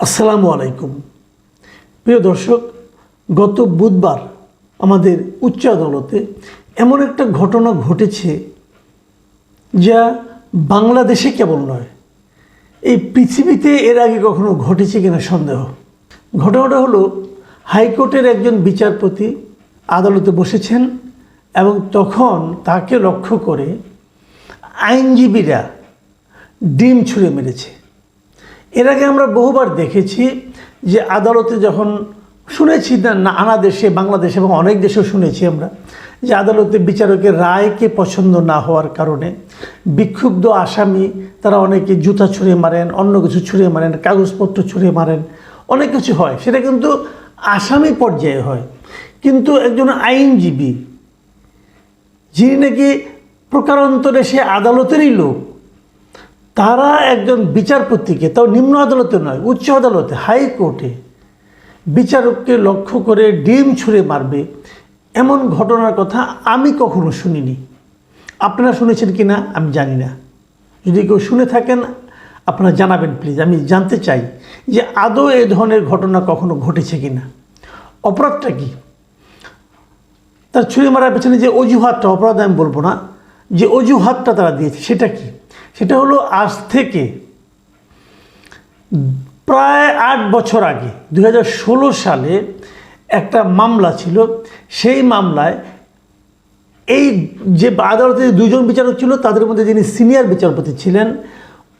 আসসালামু আলাইকুম। প্রিয় দর্শক, গত বুধবার আমাদের উচ্চ আদালতে এমন একটা ঘটনা ঘটেছে যা বাংলাদেশে কেবল নয়, এই পৃথিবীতে এর আগে কখনো ঘটেছে কিনা সন্দেহ। ঘটনাটা হলো, হাইকোর্টের একজন বিচারপতি আদালতে বসেছেন এবং তখন তাকে লক্ষ্য করে আইনজীবীরা ডিম ছুঁড়ে মেরেছে। এর আগে আমরা বহুবার দেখেছি যে আদালতে যখন শুনেছি না নানা দেশে, বাংলাদেশ এবং অনেক দেশেও শুনেছি আমরা যে আদালতে বিচারকের রায়কে পছন্দ না হওয়ার কারণে বিক্ষুব্ধ আসামি, তারা অনেকে জুতা ছুঁড়ে মারেন, অন্য কিছু ছুঁড়ে মারেন, কাগজপত্র ছুঁড়ে মারেন, অনেক কিছু হয়। সেটা কিন্তু আসামি পর্যায়ে হয়। কিন্তু একজন আইনজীবী, যিনি নাকি প্রকারান্তরে সে আদালতেরই লোক তারা একজন বিচারপতিকে, তাও নিম্ন আদালতে নয়, উচ্চ আদালতে, হাইকোর্টে বিচারককে লক্ষ্য করে ডিম ছুঁড়ে মারবে। এমন ঘটনার কথা আমি কখনো শুনিনি। আপনারা শুনেছেন কি না আমি জানি না। যদি কেউ শুনে থাকেন, আপনারা জানাবেন প্লিজ আমি জানতে চাই যে আদৌ এ ধরনের ঘটনা কখনো ঘটেছে কি না অপরাধটা কী? তার ছুরি মারার পেছনে যে অজুহাতটা, অপরাধ আমি বলব না, যে অজুহাতটা তারা দিয়েছে, সেটা কি? সেটা হলো আজ থেকে প্রায় আট বছর আগে দু হাজার ষোলো সালে একটা মামলা ছিল। সেই মামলায় এই যে আদালতে দুজন বিচারক ছিল, তাদের মধ্যে যিনি সিনিয়র বিচারপতি ছিলেন,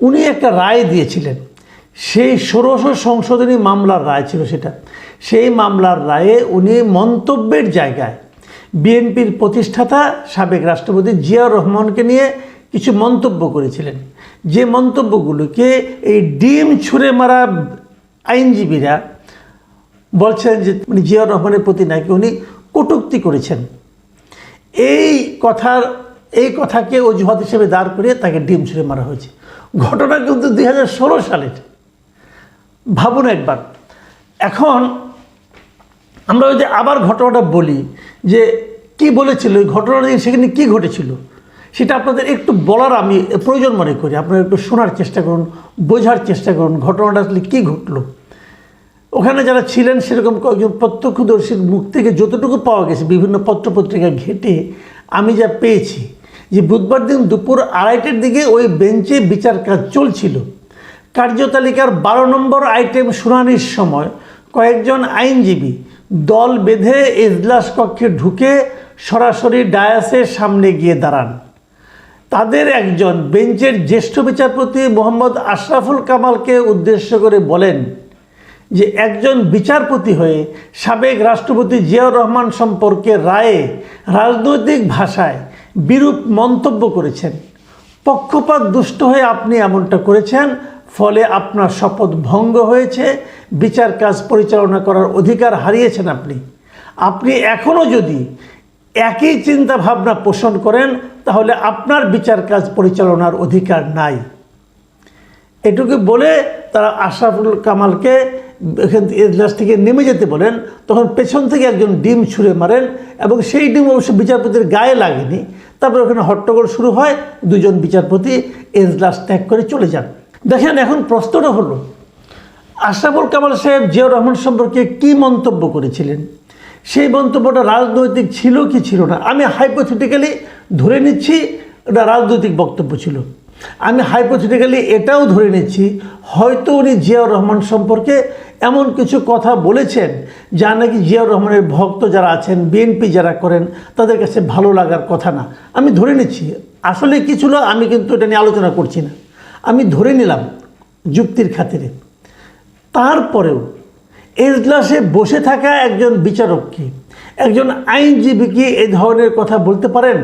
উনি একটা রায় দিয়েছিলেন। সেই ষোড়শ সংশোধনী মামলার রায় ছিল সেটা। সেই মামলার রায়ে উনি মন্তব্যের জায়গায় বিএনপির প্রতিষ্ঠাতা সাবেক রাষ্ট্রপতি জিয়াউর রহমানকে নিয়ে কিছু মন্তব্য করেছিলেন। যে মন্তব্যগুলোকে এই ডিম ছুঁড়ে মারা আইনজীবীরা বলছেন যে মানে জিয়াউর রহমানের প্রতি নাকি উনি কটুক্তি করেছেন। এই কথার, এই কথাকে অজুহাত হিসেবে দাঁড় করিয়ে তাকে ডিম ছুঁড়ে মারা হয়েছে। ঘটনা কিন্তু দুই হাজার ষোলো সালের। ভাবুন একবার। এখন আমরা যদি আবার ঘটনাটা বলি যে কি বলেছিল, ওই ঘটনাটা সেখানে কি ঘটেছিল? সেটা আপনাদের একটু বলার আমি প্রয়োজন মনে করি। আপনারা একটু শোনার চেষ্টা করুন, বোঝার চেষ্টা করুন, ঘটনাটা আসলে কী ঘটলো। ওখানে যারা ছিলেন, সেরকম কয়েকজন প্রত্যক্ষদর্শীর মুখ থেকে যতটুকু পাওয়া গেছে, বিভিন্ন পত্রপত্রিকা ঘেটে, আমি যা পেয়েছি যে বুধবার দিন দুপুর আড়াইটের দিকে ওই বেঞ্চে বিচার কাজ চলছিল। কার্যতালিকার বারো নম্বর আইটেম শুনানির সময় কয়েকজন আইনজীবী দল বেঁধে এজলাস কক্ষে ঢুকে সরাসরি ডায়াসের সামনে গিয়ে দাঁড়ান। তাদের একজন বেঞ্চের জ্যেষ্ঠ বিচারপতি মোহাম্মদ আশরাফুল কামালকে উদ্দেশ্য করে বলেন যে একজন বিচারপতি হয়ে সাবেক রাষ্ট্রপতি জিয়াউর রহমান সম্পর্কে রায়ে রাজনৈতিক ভাষায় বিরূপ মন্তব্য করেছেন। পক্ষপাত দুষ্ট হয়ে আপনি এমনটা করেছেন, ফলে আপনার শপথ ভঙ্গ হয়েছে, বিচার কাজ পরিচালনা করার অধিকার হারিয়েছেন আপনি। আপনি এখনও যদি একই চিন্তা ভাবনা পোষণ করেন, তাহলে আপনার বিচার কাজ পরিচালনার অধিকার নাই। এটুকু বলে তারা আশরাফুল কামালকে এখান এজলাস থেকে নেমে যেতে বলেন, তখন পেছন থেকে একজন ডিম ছুঁড়ে মারেন এবং সেই ডিম অবশ্য বিচারপতির গায়ে লাগেনি। তারপর ওখানে হট্টগোল শুরু হয়, দুজন বিচারপতি এজলাস ত্যাগ করে চলে যান। দেখেন, এখন প্রশ্নটা হলো, আশরাফুল কামাল সাহেব জিয়াউর রহমান সম্পর্কে কী মন্তব্য করেছিলেন? সেই মন্তব্যটা রাজনৈতিক ছিল কি ছিল না? আমি হাইপোথেটিক্যালি ধরে নিচ্ছি এটা রাজনৈতিক বক্তব্য ছিল। আমি হাইপোথেটিক্যালি এটাও ধরে নিচ্ছি, হয়তো উনি জিয়াউর রহমান সম্পর্কে এমন কিছু কথা বলেছেন যা নাকি জিয়াউর রহমানের ভক্ত যারা আছেন, বিএনপি যারা করেন, তাদের কাছে ভালো লাগার কথা না। আমি ধরে নিচ্ছি, আসলে কি ছিল আমি কিন্তু এটা নিয়ে আলোচনা করছি না। আমি ধরে নিলাম যুক্তির খাতিরে। তারপরেও এজলাসে বসে থাকা একজন বিচারককে, একজন আইনজীবী কি এ ধরনের কথা বলতে পারেন?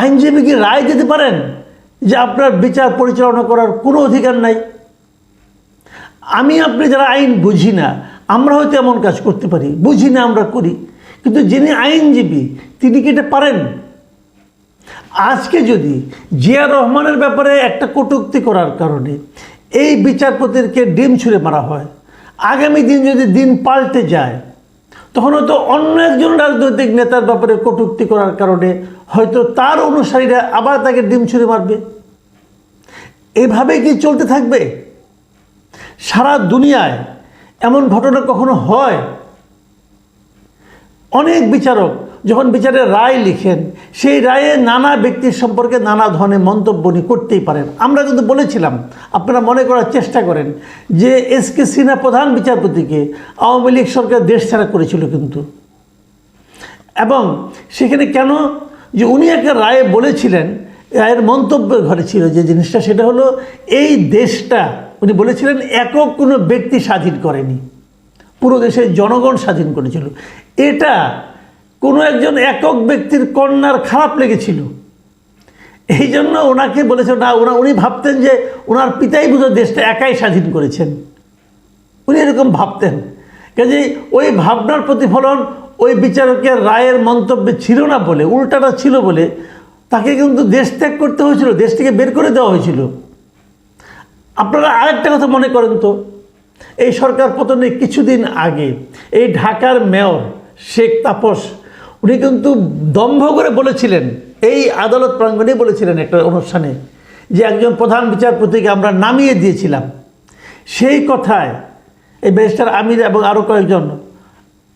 আইনজীবী কি রায় দিতে পারেন যে আপনার বিচার পরিচালনা করার কোনো অধিকার নাই? আমি, আপনি যারা আইন বুঝি না, আমরা হয়তো এমন কাজ করতে পারি, বুঝি না আমরা করি, কিন্তু যিনি আইনজীবী, তিনি কি এটা পারেন? আজকে যদি জিয়া রহমানের ব্যাপারে একটা কটূক্তি করার কারণে এই বিচারপতিকে ডিম ছুঁড়ে মারা হয় আগামী দিন যদি দিন পাল্টে যায়, তখন হয়তো অন্য একজন রাজনৈতিক নেতার ব্যাপারে কটুক্তি করার কারণে হয়তো তার অনুসারীরা আবার তাকে ডিম ছুঁড়ে মারবে। এভাবে কি চলতে থাকবে? সারা দুনিয়ায় এমন ঘটনা কখনো হয়? অনেক বিচারক যখন বিচারের রায় লিখেন, সেই রায়ে নানা ব্যক্তির সম্পর্কে নানা ধরনের মন্তব্য উনি করতেই পারেন। আমরা কিন্তু বলেছিলাম, আপনারা মনে করার চেষ্টা করেন যে এস কে সিনহা প্রধান বিচারপতিকে আওয়ামী লীগ সরকার দেশ ছাড়া করেছিল কিন্তু। এবং সেখানে কেন যে উনি একটা রায়ে বলেছিলেন, রায়ের মন্তব্য ঘরে ছিল যে জিনিসটা সেটা হলো, এই দেশটা, উনি বলেছিলেন, একক কোনো ব্যক্তি স্বাধীন করেনি। পুরো দেশের জনগণ স্বাধীন করেছিল। এটা কোনো একজন একক ব্যক্তির কন্যার খারাপ লেগেছিল। এই জন্য ওনাকে বলেছে, না, ওনা, উনি ভাবতেন যে ওনার পিতাই বুঝো দেশটা একাই স্বাধীন করেছেন। উনি এরকম ভাবতেন। কাজে ওই ভাবনার প্রতিফলন ওই বিচারকের রায়ের মন্তব্যে ছিল না বলে, উল্টাটা ছিল বলে তাকে কিন্তু দেশ ত্যাগ করতে হয়েছিল দেশ থেকে বের করে দেওয়া হয়েছিল। আপনারা আরেকটা কথা মনে করেন তো, এই সরকার পতনের কিছুদিন আগে এই ঢাকার মেয়র শেখ তাপস উনি কিন্তু দম্ভ করে বলেছিলেন, এই আদালত প্রাঙ্গণে বলেছিলেন একটা অনুষ্ঠানে যে একজন প্রধান বিচারপতিকে আমরা নামিয়ে দিয়েছিলাম। সেই কথায় এই ব্যারিস্টার আমির এবং আরও কয়েকজন,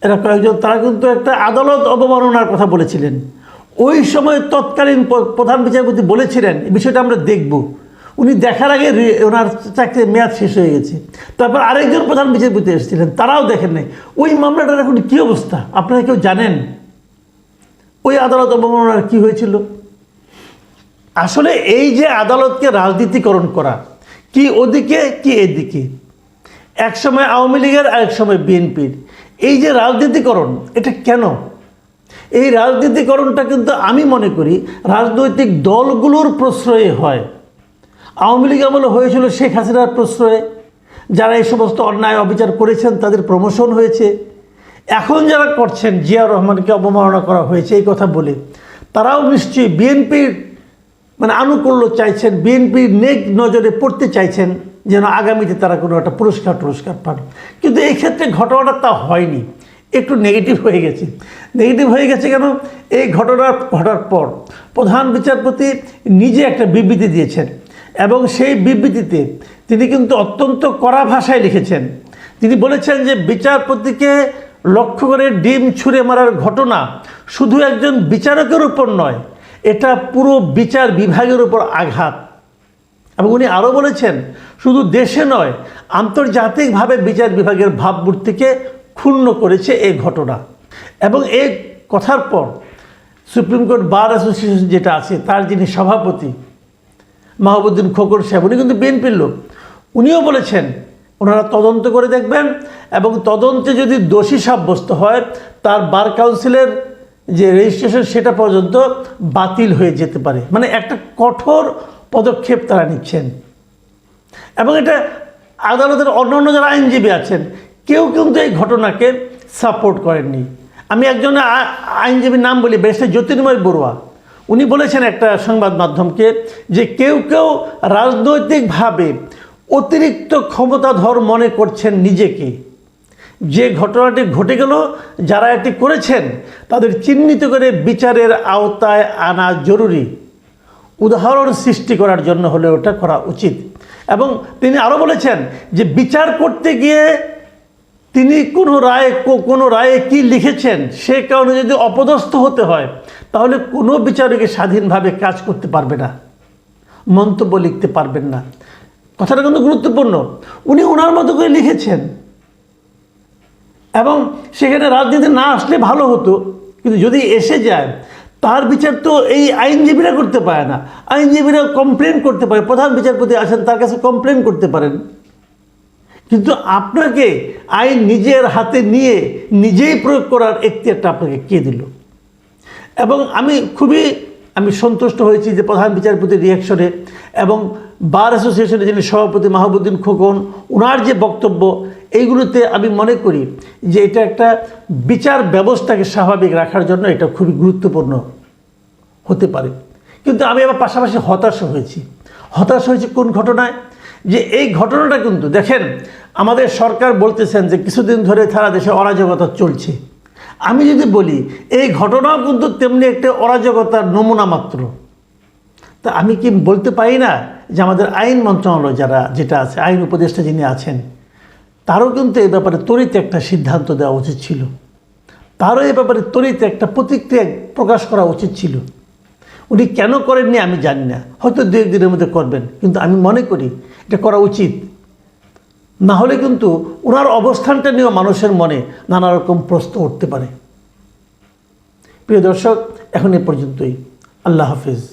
এরা কয়েকজন, তারা কিন্তু একটা আদালত অবমাননার কথা বলেছিলেন। ওই সময় তৎকালীন প্রধান বিচারপতি বলেছিলেন বিষয়টা আমরা দেখব। উনি দেখার আগে ওনার চাকরির মেয়াদ শেষ হয়ে গেছে। তারপর আরেকজন প্রধান বিচারপতি এসেছিলেন, তারাও দেখেন নাই। ওই মামলাটার এখন কী অবস্থা? আপনারা কেউ জানেন? ওই আদালত অবমাননার কী হয়েছিল? আসলে এই যে আদালতকে রাজনীতিকরণ করা, কি ওদিকে, কি এদিকে? এক সময় আওয়ামী লীগের আর এক সময় বিএনপির। এই যে রাজনীতিকরণ, এটা কেন? এই রাজনীতিকরণটা কিন্তু আমি মনে করি রাজনৈতিক দলগুলোর প্রশ্রয়ে হয়। আওয়ামী লীগ আমলে হয়েছিল শেখ হাসিনার প্রশ্রয়ে। যারা এই সমস্ত অন্যায় অবিচার করেছেন, তাদের প্রমোশন হয়েছে। এখন যারা করছেন জিয়া রহমানকে অবমাননা করা হয়েছে, এই কথা বলে, তারাও নিশ্চয়ই বিএনপির মানে আনুকূল্য চাইছেন, বিএনপির নেক নজরে পড়তে চাইছেন, যেন আগামীতে তারা কোনো একটা পুরস্কার টুরস্কার পান। কিন্তু এই ক্ষেত্রে ঘটনাটা তা হয়নি। একটু নেগেটিভ হয়ে গেছে। নেগেটিভ হয়ে গেছে কেন? এই ঘটনা ঘটার পর প্রধান বিচারপতি নিজে একটা বিবৃতি দিয়েছেন এবং সেই বিবৃতিতে তিনি কিন্তু অত্যন্ত কড়া ভাষায় লিখেছেন। তিনি বলেছেন যে বিচারপতিকে লক্ষ্য করে ডিম ছুঁড়ে মারার ঘটনা শুধু একজন বিচারকের উপর নয়, এটা পুরো বিচার বিভাগের উপর আঘাত। এবং উনি আরও বলেছেন, শুধু দেশে নয়, আন্তর্জাতিকভাবে বিচার বিভাগের ভাবমূর্তিকে ক্ষুণ্ণ করেছে এই ঘটনা। এবং এই কথার পর সুপ্রিম কোর্ট বার অ্যাসোসিয়েশন যেটা আছে, তার যিনি সভাপতি, মাহবুদ্দিন খোকর সাহেব, উনি কিন্তু বিএনপির লোক। উনিও বলেছেন ওনারা তদন্ত করে দেখবেন এবং তদন্তে যদি দোষী সাব্যস্ত হয়, তার বার কাউন্সিলের যে রেজিস্ট্রেশন সেটা পর্যন্ত বাতিল হয়ে যেতে পারে। মানে একটা কঠোর পদক্ষেপ তারা নিচ্ছেন। এবং এটা আদালতের অন্যান্য যারা আইনজীবী আছেন, কেউ কিন্তু এই ঘটনাকে সাপোর্ট করেননি। আমি একজন আইনজীবীর নাম বলি বেশ জ্যোতির্ময় বড়ুয়া। উনি বলেছেন একটা সংবাদ মাধ্যমকে যে কেউ কেউ রাজনৈতিকভাবে অতিরিক্ত ক্ষমতাধর মনে করছেন নিজেকে। যে ঘটনাটি ঘটে গেল, যারা এটি করেছেন, তাদের চিহ্নিত করে বিচারের আওতায় আনা জরুরি। উদাহরণ সৃষ্টি করার জন্য হলে ওটা করা উচিত। এবং তিনি আরও বলেছেন যে বিচার করতে গিয়ে তিনি কোনো রায়ে কোনো রায়ে কি লিখেছেন, সে কারণে যদি অপদস্থ হতে হয়, তাহলে কোনো বিচারকে স্বাধীনভাবে কাজ করতে পারবে না। মন্তব্য লিখতে পারবেন না। কথাটা কিন্তু গুরুত্বপূর্ণ। উনি ওনার মতো করে লিখেছেন। এবং সেখানে রাজনীতি না আসলে ভালো হতো, কিন্তু যদি এসে যায়, তার বিচার তো এই আইনজীবীরা করতে পারে না। আইনজীবীরা কমপ্লেন করতে পারে, প্রধান বিচারপতি আসেন, তার কাছে কমপ্লেন করতে পারেন। কিন্তু আপনাকে আইন নিজের হাতে নিয়ে নিজেই প্রয়োগ করার এখতিয়ারটা আপনাকে কে দিল? এবং আমি খুবই আমি সন্তুষ্ট হয়েছি যে প্রধান বিচারপতির রিয়াকশনে এবং বার অ্যাসোসিয়েশনের যিনি সভাপতি মাহবুদ্দিন খোকন ওনার যে বক্তব্য, এইগুলোতে আমি মনে করি যে এটা একটা বিচার ব্যবস্থাকে স্বাভাবিক রাখার জন্য এটা খুবই গুরুত্বপূর্ণ হতে পারে। কিন্তু আমি আবার পাশাপাশি হতাশ হয়েছি। হতাশ হয়েছি কোন ঘটনায়? যে এই ঘটনাটা কিন্তু দেখেন, আমাদের সরকার বলতেছেন যে কিছুদিন ধরে সারা দেশে অরাজকতা চলছে। আমি যদি বলি, এই ঘটনাও কিন্তু তেমনি একটা অরাজকতার নমুনা মাত্র। তা আমি কি বলতে পারি না যে আমাদের আইন মন্ত্রণালয় যারা, যেটা আছে, আইন উপদেষ্টা যিনি আছেন, তারও কিন্তু এ ব্যাপারে তরিতে একটা সিদ্ধান্ত দেওয়া উচিত ছিল। তারও এ ব্যাপারে তরিতে একটা প্রতিক্রিয়া প্রকাশ করা উচিত ছিল। উনি কেন করেননি আমি জানি না। হয়তো দু একদিনের মধ্যে করবেন। কিন্তু আমি মনে করি এটা করা উচিত। না হলে কিন্তু ওনার অবস্থানটা নিয়েও মানুষের মনে নানা রকম প্রশ্ন উঠতে পারে। প্রিয় দর্শক, এখন এ পর্যন্তই। আল্লাহ হাফিজ।